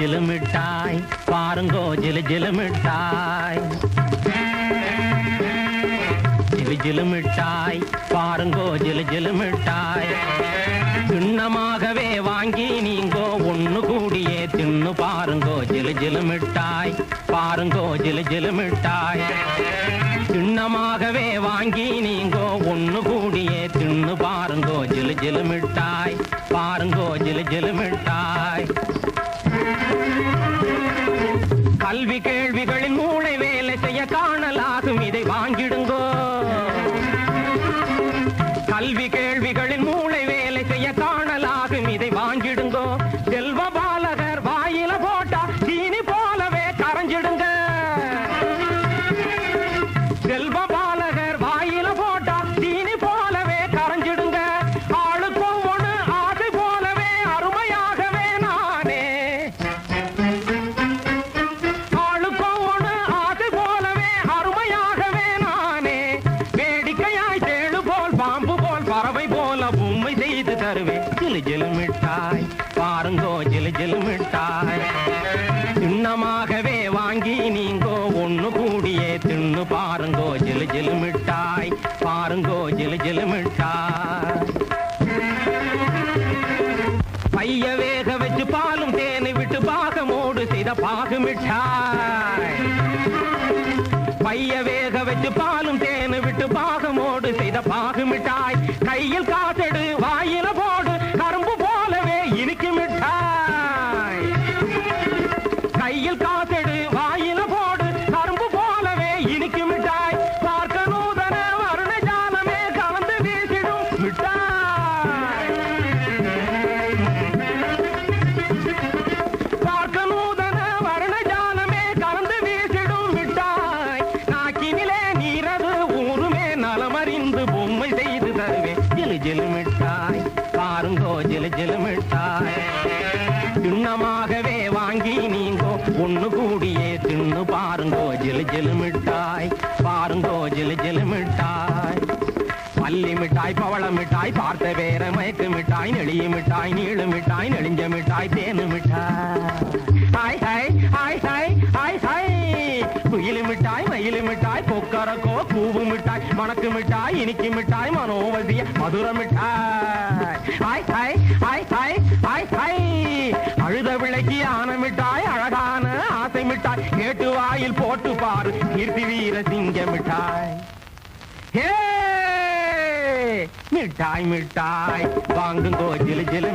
ஜிலு மிட்டாய். பாருங்கோ ஜிலு ஜிலு மிட்டாய். ஜிலு ஜிலு மிட்டாய். பாருங்கோ ஜிலு ஜிலு மிட்டாய். திண்ணமாகவே வாங்கி நீங்கோ ஒண்ணு கூடியே தின்னு பாருங்கோ ஜிலு ஜிலு மிட்டாய். பாருங்கோ ஜிலு ஜிலு மிட்டாய். திண்ணமாகவே வாங்கி நீங்கோ ஒண்ணு கூடியே தின்னு பாருங்கோ ஜிலு ஜிலு மிட்டாய். பாருங்கோ ஜிலு ஜிலு மிட்டாய். கேள்வி கேள்விகளின் மூளை வேலை செய்ய காணலாகும். இதை வாங்கிடுங்கோ. கல்வி கேள்விகளின் மூளை வேலை செய்ய காணலாகும். இதை வாங்கிடுங்கோ. செல்வ பாலகர் வாயில போட்டா தீனி போலவே கரைஞ்சிடுங்க. செல்வ ஜிலு சின்னமாகவே வாங்கி நீங்கோ ஒண்ணு கூடியே தின்னு பாருங்கோ ஜிலு ஜிலு மிட்டாய். பாருங்கோ ஜிலு ஜிலு மிட்டாய். பைய வேக வச்சு பாலும் தேனை விட்டு பாகமோடு செய்த பாகு மிட்டாய். பைய வேக வச்சு பாலும் தேனை விட்டு பாகமோடு செய்த பாகு மிட்டாய். கையில் காசெடு கையில் காசெடு வாயில போடு. கரும்பு போலவே இனிக்கு மிட்டாய். பார்க்க நூதன வருண ஜாலமே கலந்து வீசிடும் மிட்டாய். பார்க்க நூதன வருண ஜாலமே கலந்து வீசிடும் மிட்டாய். நாக்கினிலே நீரது ஊருமே நலமறிந்து பொம்மை செய்து தருவேன். ஜெலு ஜிலு மிட்டாய். பாருங்கோ ஜெலு ஜிலு மிட்டாய். நீங்கோ கூடியே தின்னு பாருங்கோ ஜிலு ஜிலு மிட்டாய். பாருங்கோ ஜிலு ஜிலு மிட்டாய். பள்ளி மிட்டாய் பவள மிட்டாய் பார்த்த வேற மயக்கு மிட்டாய் நெளிய மிட்டாய் நீள மிட்டாய் நெளிஞ்ச மிட்டாய் தேனு மிட்டாய். Hi hi hi hi hi hi. குயிலு மிட்டாய் மயிலு மிட்டாய் கொக்கரக்கோ பூவு மிட்டாய் மணக்கு மிட்டாய் இனிக்கு மிட்டாய் மனோவதிய மதுர மிட்டாய். Hi hi hi hi hi hi. அழுத விளக்கி ஆன மிட்டாய் மேட்டு வாயில் போட்டு பாரு. கீர்த்தி வீர சிங்க மிட்டாய் மிட்டாய். மிட்டாய் வாங்குங்கோ ஜிலு ஜிலு